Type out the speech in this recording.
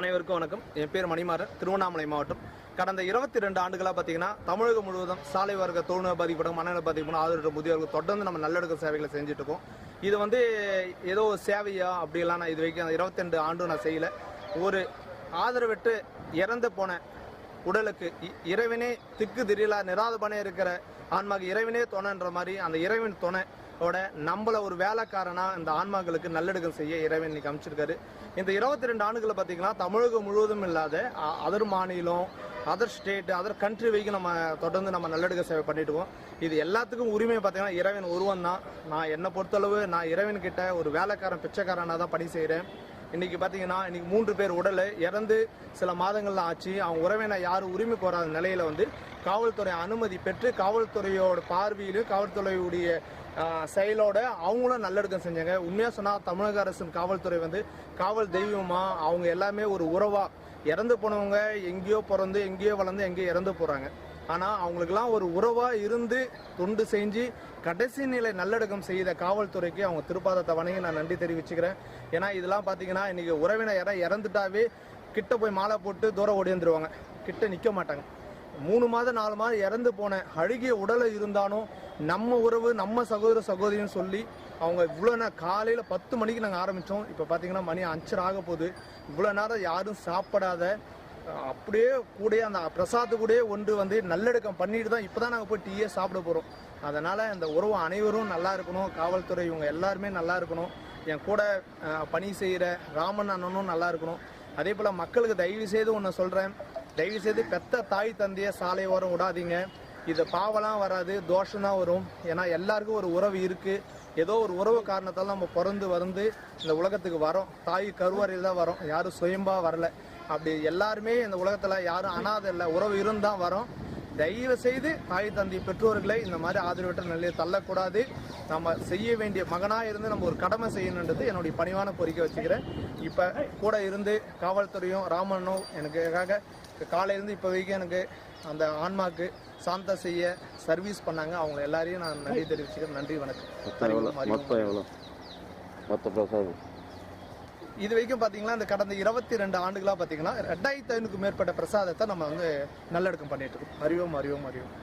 அனைவருக்கும் வணக்கம். என் பேர் மணிமாறன். திருவண்ணாமலை மாவட்டம். கடந்த இருபத்தி ரெண்டு ஆண்டுகளாக பார்த்தீங்கன்னா தமிழகம் முழுவதும் சாலை வர்க்க தொழில்நுட்ப பாதிக்கப்படும் மனநல பாதிக்கப்படும் ஆதரவு முதியோர்கள் தொடர்ந்து நம்ம நல்லெடுக்க சேவைகளை செஞ்சுட்டு இருக்கோம். இது வந்து ஏதோ ஒரு சேவையா அப்படிலாம் நான் இது வரைக்கும் இருபத்தி ரெண்டு ஆண்டும் நான் செய்யல. ஒரு ஆதரவிட்டு இறந்து போன உடலுக்கு இ- இறைவனே திக்கு திரியலா நிராதபனே இருக்கிற ஆன்மாக்கு இறைவனே துணைன்ற மாதிரி அந்த இறைவன் துணையோட நம்மள ஒரு வேலைக்காரனா இந்த ஆன்மாக்களுக்கு நல்லடக்கம் செய்ய இறைவன் இன்னைக்கு அமைச்சிருக்காரு. இந்த இருபத்தி ரெண்டு ஆண்டுகளை பார்த்தீங்கன்னா தமிழகம் முழுவதும் இல்லாத அதர் மாநிலம் அதர் ஸ்டேட் அதர் கண்ட்ரி வரைக்கும் நம்ம தொடர்ந்து நம்ம நல்லெடுக்க சேவை பண்ணிட்டு இது எல்லாத்துக்கும் உரிமை பார்த்தீங்கன்னா இறைவன் உருவம் தான். நான் என்னை பொறுத்தளவு நான் இறைவன் கிட்ட ஒரு வேலைக்காரன் பிச்சைக்காரனாக தான் பணி செய்கிறேன் இன்னைக்கு பார்த்தீங்கன்னா இன்னைக்கு மூன்று பேர் உடலை இறந்து சில மாதங்கள்லாம் ஆச்சு. அவங்க உறவினை யாரும் உரிமை கோராத நிலையில வந்து காவல்துறை அனுமதி பெற்று காவல்துறையோட பார்வையிலும் காவல்துறையுடைய செயலோட அவங்களும் நல்லடக்கம் செஞ்சாங்க. உண்மையாக சொன்னால் தமிழக அரசின் காவல்துறை வந்து காவல் தெய்வமா அவங்க எல்லாமே ஒரு உறவா. இறந்து போனவங்க எங்கேயோ பிறந்து எங்கேயோ வளர்ந்து எங்கேயோ இறந்து போறாங்க. ஆனால் அவங்களுக்கெல்லாம் ஒரு உறவாக இருந்து தொண்டு செஞ்சு கடைசி நிலை நல்லடக்கம் செய்த காவல்துறைக்கு அவங்க திருப்பாதத்தை வணங்கி நான் நன்றி தெரிவிச்சுக்கிறேன். ஏன்னா இதெல்லாம் பார்த்தீங்கன்னா இன்றைக்கி உறவினர் யாராவது இறந்துட்டாவே கிட்ட போய் மாலை போட்டு தூரம் ஓடி வந்துருவாங்க கிட்ட நிற்க மாட்டாங்க. மூணு மாதம் நாலு மாதம் இறந்து போன அழுகிய உடலை இருந்தாலும் நம்ம உறவு நம்ம சகோதர சகோதரின்னு சொல்லி அவங்க இவ்வளோ நேரம் காலையில் பத்து மணிக்கு நாங்கள் ஆரம்பித்தோம் இப்போ பார்த்தீங்கன்னா மணி அஞ்சரை ஆக போகுது. இவ்வளோ நேரம் யாரும் சாப்பிடாத அப்படியே கூடயே அந்த பிரசாத்து கூடயே ஒன்று வந்து நல்லடக்கம் பண்ணிட்டு தான் இப்போ தான் நாங்கள் போய் டீயே சாப்பிட போகிறோம் அதனால் இந்த உறவு அனைவரும் நல்லா இருக்கணும். காவல்துறை இவங்க எல்லாருமே நல்லா இருக்கணும். என் கூட பணி செய்கிற ராமன் அண்ணனும் நல்லா இருக்கணும். அதே போல் மக்களுக்கு தயவு செய்து ஒன்று சொல்கிறேன் தயவு செய்து பெத்த தாய் தந்தையை சாலை ஓரம் விடாதீங்க. இது பாவலாம் வராது தோஷம் தான் வரும். ஏன்னா எல்லாருக்கும் ஒரு உறவு இருக்குது ஏதோ ஒரு உறவு காரணத்தால் நம்ம பிறந்து வந்து இந்த உலகத்துக்கு வரோம். தாய் கருவறையில் தான் வரோம். யாரும் சுயம்பா வரல. அப்படி எல்லாருமே இந்த உலகத்தில் யாரும் அனாதை இல்லை. உறவு இருந்தால் வரோம். தயவு செய்து தாய் தந்தை பெற்றோர்களை இந்த மாதிரி ஆதரவற்ற நிலையை தள்ளக்கூடாது. நம்ம செய்ய வேண்டிய மகனாக இருந்து நம்ம ஒரு கடமை செய்யணுன்றது என்னுடைய பணிவான கோரிக்கை வச்சுக்கிறேன். இப்போ கூட இருந்து காவல்துறையும் ராமனும் எனக்காக காலையிலேருந்து இப்போ வரைக்கும் எனக்கு அந்த ஆன்மாக்கு சாந்த செய்ய சர்வீஸ் பண்ணாங்க. அவங்க எல்லாரையும் நான் நன்றி தெரிவிச்சுக்கிறேன். நன்றி வணக்கம். மொத்தம் எவ்வளோ மொத்த பிரசாதம் இது வரைக்கும் பார்த்தீங்கன்னா இந்த கடந்த இருபத்தி ரெண்டு ஆண்டுகளாக பார்த்தீங்கன்னா ரெண்டாயிரத்தி ஐநூறுக்கும் மேற்பட்ட பிரசாதத்தை நம்ம வந்து நல்லடக்கம் பண்ணிட்டு இருக்கோம். அறிவோம் அறிவோம் அறிவோம்.